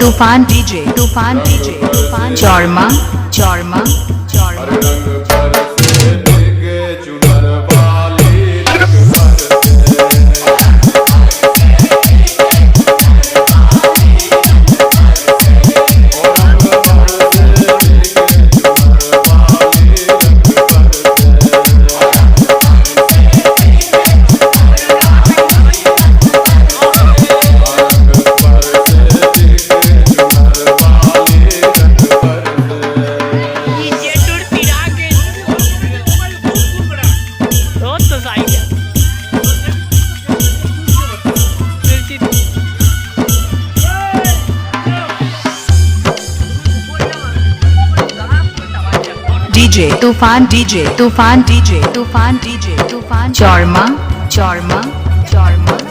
तूफ़ान DJ Toofan DJ Toofan Chaurma Chaurma Chaurma DJ Toofan DJ Toofan DJ Toofan DJ Toofan Chaurma Chaurma Chaurma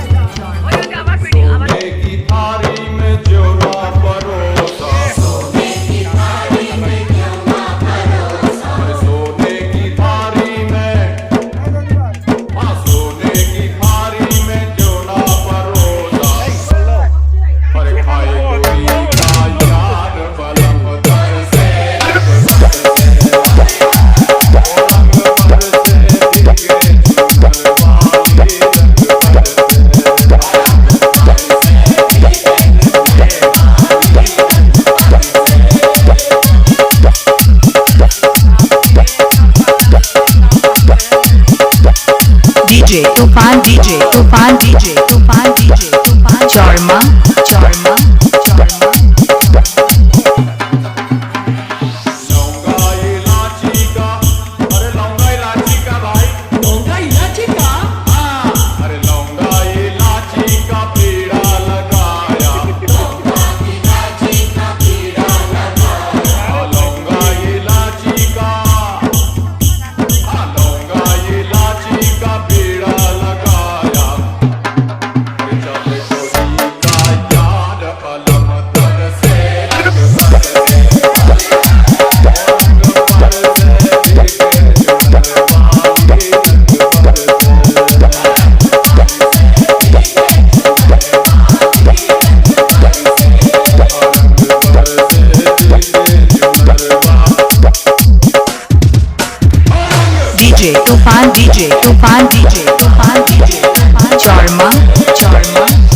Toofan DJ Toofan DJ Toofan DJ Toofan Chaurma Chaurma Toofan DJ Toofan DJ Toofan DJ चार्मा चार्मा